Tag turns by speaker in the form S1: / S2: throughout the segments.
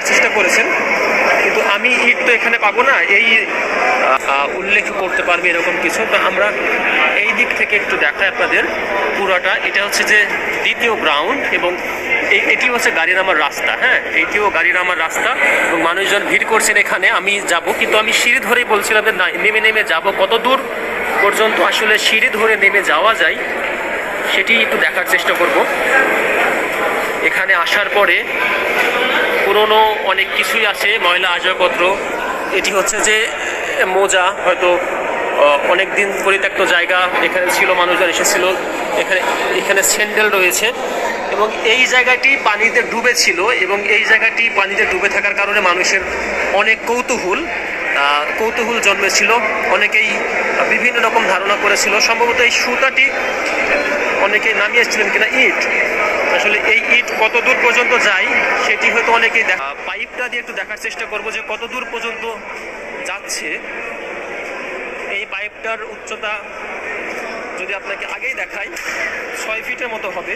S1: নামার চেষ্টা করেছেন, কিন্তু আমি ইট তো এখানে পাবো না। এই উল্লেখ করতে পারবে এরকম কিছু। তো আমরা এই দিক থেকে একটু দেখাই আপনাদের পুরাটা। এটা হচ্ছে যে দ্বিতীয় গ্রাউন্ড এবং এটি হচ্ছে গাড়ি নামার রাস্তা হ্যাঁ? এটিও গাড়ি নামার রাস্তা এবং মানুষজন ভিড় করছেন এখানে। আমি যাব, কিন্তু আমি সিঁড়ি ধরেই বলছিলাম যে না, নেমে নেমে যাব। কত দূর পর্যন্ত আসলে সিঁড়ি ধরে নেমে যাওয়া যায়, সেটি একটু দেখার চেষ্টা করব। এখানে আসার পরে পুরনো অনেক কিছুই আছে, ময়লা আসবাবপত্র এটি হচ্ছে যে, মোজা, হয়তো অনেক দিন পরিত্যক্ত জায়গা এখানে ছিল, মানুষজন এসেছিল। এখানে এখানে স্যান্ডেল রয়েছে এবং এই জায়গাটি পানিতে ডুবে ছিল এবং এই জায়গাটি পানিতে ডুবে থাকার কারণে মানুষের অনেক কৌতূহল কৌতূহল জন্মেছিল। অনেকেই বিভিন্ন রকম ধারণা করেছিল। সম্ভবত এই সুতাটি অনেকে নামিয়েছিলেন কিনা ইট। আসলে এই ইট কত দূর পর্যন্ত যায়, সেটি হয়তো অনেকেই দেখা পাইপটা দিয়ে একটু দেখার চেষ্টা করব যে কত দূর পর্যন্ত যাচ্ছে। এই পাইপটার উচ্চতা যদি আপনাকে আগেই দেখাই, ছয় ফিটের মতো হবে।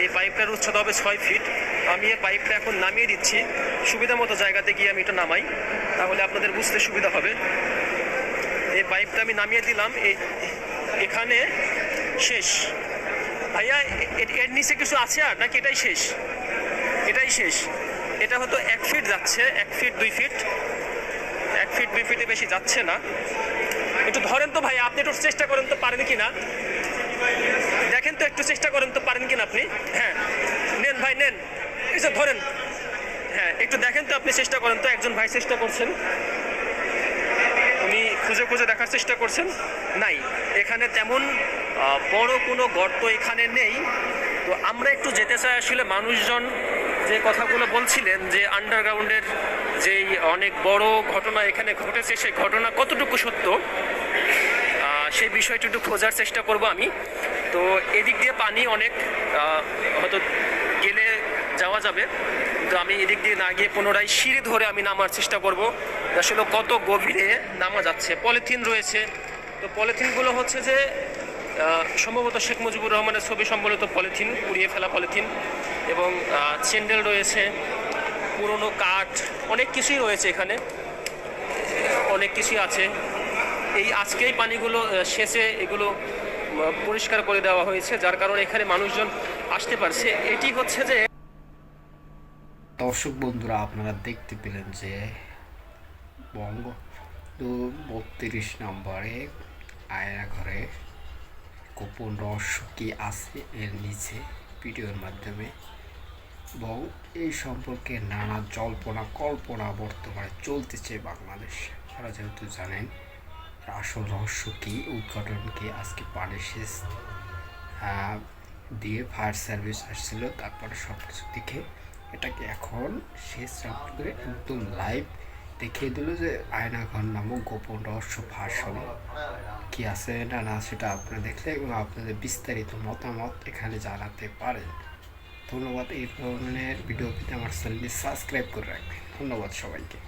S1: এই পাইপটার উচ্চতা হবে ছয় ফিট। আমি এই পাইপটা এখন নামিয়ে দিচ্ছি। সুবিধা মতো জায়গাতে গিয়ে আমি এটা নামাই, তাহলে আপনাদের বুঝতে সুবিধা হবে। এই পাইপটা আমি নামিয়ে দিলাম। এই এখানে শেষ। ভাইয়া এর নিচে কিছু আছে আর? নাকি এটাই শেষ? এটাই শেষ। এটা হয়তো এক ফিট যাচ্ছে, এক ফিট, দুই ফিট। এক ফিট, দুই ফিটে বেশি যাচ্ছে না। একটু ধরেন তো ভাই আপনি একটু চেষ্টা করেন তো পারেন কি না দেখেন তো একটু চেষ্টা করেন তো পারেন কিনা আপনি? হ্যাঁ। নেন ভাই, নেন। যে ধরেন। হ্যাঁ একটু দেখেন তো আপনি চেষ্টা করেন তো, একজন ভাই চেষ্টা করছেন। উনি খুঁজে খুঁজে দেখার চেষ্টা করছেন। নাই। এখানে তেমন বড় কোনো গর্ত এখানে নেই। তো আমরা একটু যেতে চাই আসলে মানুষজন যে কথাগুলো বলছিলেন যে আন্ডারগ্রাউন্ডের যেই অনেক বড় ঘটনা এখানে ঘটেছে, সেই ঘটনা কতটুকু সত্য সেই বিষয়টি একটু খোঁজার চেষ্টা করব আমি। তো এদিক দিয়ে পানি অনেক হয়তো গেলে যাওয়া যাবে। কিন্তু আমি এদিক দিয়ে না গিয়ে পুনরায় সিঁড়ি ধরে আমি নামার চেষ্টা করব। আসলে কত গভীরে নামা যাচ্ছে। পলিথিন রয়েছে। তো পলিথিনগুলো হচ্ছে যে সম্ভবত শেখ মুজিবুর রহমানের ছবি সম্বলিত পলিথিন, পুড়িয়ে ফেলা পলিথিন এবং চেন্ডেল রয়েছে, পুরনো কাঠ, অনেক কিছুই রয়েছে এখানে। অনেক কিছুই আছে। এই আজকেই পানিগুলো সেচে এগুলো পরিষ্কার করে দেওয়া হয়েছে, যার কারণে এখানে মানুষজন আসতে পারছে। এটি হচ্ছে যে
S2: দর্শক বন্ধুরা, আপনারা দেখতে পেলেন যে বঙ্গ বত্রিশ নম্বরে আয়না ঘরে গোপন রহস্য কি আছে এর নিচে ভিডিওর মাধ্যমে? এবং এই সম্পর্কে নানা জল্পনা কল্পনা বর্তমানে চলতেছে বাংলাদেশ। আপনারা যেহেতু জানেন, আসল রহস্য কি, উদ্ঘাটন কি, আজকে পানি শেষ দিয়ে ফায়ার সার্ভিস আসছিল, তারপরে সব কিছু দেখে এটাকে এখন শেষ করে একদম লাইভ দেখিয়ে দিল যে আয়নাঘর নামক গোপন রহস্য ফাঁস হবে কি আছে না না সেটা আপনারা দেখলে এবং আপনাদের বিস্তারিত মতামত এখানে জানাতে পারেন। ধন্যবাদ, এই ধরনের ভিডিও পেতে আমার চ্যানেলটি সাবস্ক্রাইব করে রাখবেন। ধন্যবাদ সবাইকে।